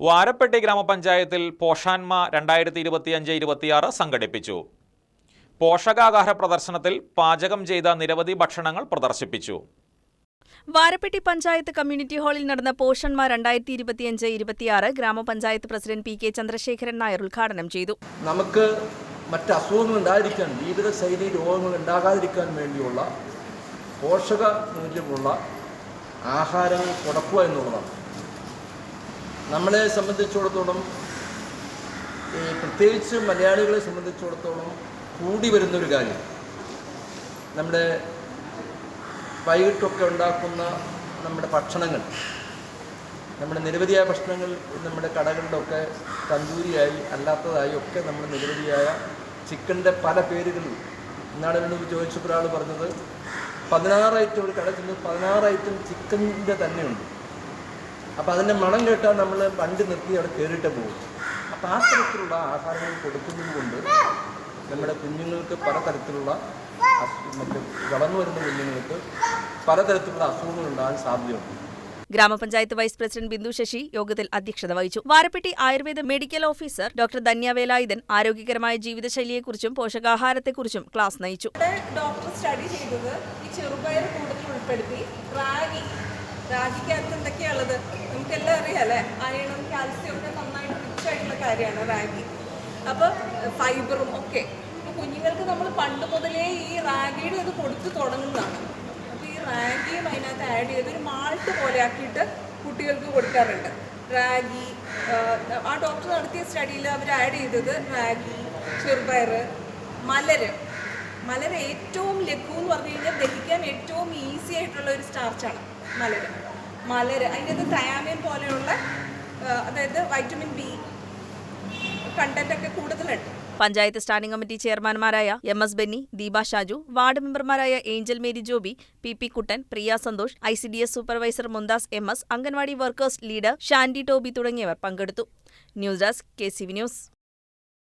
വാരപ്പെട്ടി ഗ്രാമപഞ്ചായത്തിൽ പോഷാൻമ രണ്ടായിരത്തി ഇരുപത്തിയഞ്ച് ഇരുപത്തിയാറ് സംഘടിപ്പിച്ചു. പോഷകാഹാര പ്രദർശനത്തിൽ പാചകം ചെയ്ത നിരവധി ഭക്ഷണങ്ങൾ പ്രദർശിപ്പിച്ചു. വാരപ്പെട്ടി പഞ്ചായത്ത് കമ്മ്യൂണിറ്റി ഹാളിൽ നടന്ന പോഷന്മാർ രണ്ടായിരത്തി ഇരുപത്തിയഞ്ച് ഇരുപത്തിയാറ് ഗ്രാമപഞ്ചായത്ത് president P K Chandrasekharan Nair ഉദ്ഘാടനം ചെയ്തു. നമുക്ക് മറ്റ് അസുഖങ്ങൾ ഉണ്ടായിരിക്കാൻ ജീവിതശൈലി രോഗങ്ങൾ ഉണ്ടാകാതിരിക്കാൻ വേണ്ടിയുള്ള പോഷക മൂല്യമുള്ള ആഹാരങ്ങൾ കൊടുക്കുക എന്നുള്ളതാണ്. നമ്മളെ സംബന്ധിച്ചിടത്തോളം പ്രത്യേകിച്ച് മലയാളികളെ സംബന്ധിച്ചിടത്തോളം കൂടി വരുന്നൊരു കാര്യം. നമ്മുടെ വൈകിട്ടൊക്കെ ഉണ്ടാക്കുന്ന നമ്മുടെ ഭക്ഷണങ്ങൾ നമ്മുടെ നിരവധിയായ ഭക്ഷണങ്ങൾ നമ്മുടെ കടകളിലൊക്കെ തന്തൂരിയായി അല്ലാത്തതായി ഒക്കെ നമ്മൾ നിരവധിയായ ചിക്കന്റെ പല പേരുകളിൽ. ഇന്നാണ് എന്നോട് ചോദിച്ചപ്പോൾ ഒരാൾ പറഞ്ഞത് പതിനാറ് ഐറ്റം ഒരു കട ചെന്ന് പതിനാറ് ഐറ്റം ചിക്കന്റെ തന്നെയുണ്ട്. അപ്പോൾ അതിന്റെ മണം കേട്ടാൽ നമ്മൾ പണ്ട് നിർത്തി അവിടെ കയറിയിട്ട് പോകും. അപ്പോൾ ആ തരത്തിലുള്ള ആഹാരങ്ങൾ കൊടുക്കുന്നത് കൊണ്ട് നമ്മുടെ കുഞ്ഞുങ്ങൾക്ക് പലതരത്തിലുള്ള മറ്റേ വളർന്നു വരുന്ന കുഞ്ഞുങ്ങൾക്ക് പലതരത്തിലുള്ള അസുഖങ്ങൾ ഉണ്ടാകാൻ സാധ്യതയുണ്ട്. ഗ്രാമപഞ്ചായത്ത് വൈസ് പ്രസിഡന്റ് ബിന്ദു ശശി യോഗത്തിൽ അധ്യക്ഷത വഹിച്ചു. Varappetty Ayurveda medical officer doctor Dhanya Velayudhan ആരോഗ്യകരമായ ജീവിതശൈലിയെക്കുറിച്ചും പോഷകാഹാരത്തെക്കുറിച്ചും ക്ലാസ് നയിച്ചു. ഡോക്ടർ സ്റ്റഡി ചെയ്തത് ഈ ചെറുപയർ കൂടുതൽ ഉൾപ്പെടുത്തി റാഗി റാഗിക്കകത്ത് എന്തൊക്കെയാണുള്ളത്? നമുക്കെല്ലാം അറിയാലേ? അയണും കാൽസ്യം ഒക്കെ നന്നായിട്ട് റിച്ച് ആയിട്ടുള്ള കാര്യമാണ് റാഗി. അപ്പോൾ ഫൈബറും ഒക്കെ. കുഞ്ഞുങ്ങൾക്ക് നമ്മൾ പണ്ട് മുതലേ ഈ റാഗിയുടെ ഇത് കൊടുത്തു തുടങ്ങുന്നതാണ്. അപ്പോൾ ഈ റാഗിയും അതിനകത്ത് ആഡ് ചെയ്ത് ഒരു മാൾട്ട് പോലെ ആക്കിയിട്ട് കുട്ടികൾക്ക് കൊടുക്കാറുണ്ട്. റാഗി ആ ഡോക്ടർ നടത്തിയ സ്റ്റഡിയിൽ അവർ ആഡ് ചെയ്തത് റാഗി ചെറുപയർ മലര് മലര് ഏറ്റവും ലഘു എന്ന് പറഞ്ഞു കഴിഞ്ഞാൽ ദഹിക്കാൻ ഏറ്റവും ഈസി ആയിട്ടുള്ള ഒരു സ്റ്റാർച്ചാണ് മലര്. മലര്. അതിന്റെ അത് തയാമിൻ പോലെയുള്ള അതായത് വൈറ്റമിൻ ബി കണ്ടന്റ് ഒക്കെ കൂടുതലുണ്ട്. Panchayat standing committee ചെയർമാൻമാരായ M S Benny Deepa Shaju ward മെമ്പർമാരായ Angel Mary Joby P P Kuttan Priya Santhosh I C D S supervisor Mumtaz M S anganwadi workers leader Shandy Toby തുടങ്ങിയവർ പങ്കെടുത്തു. News desk K C V news.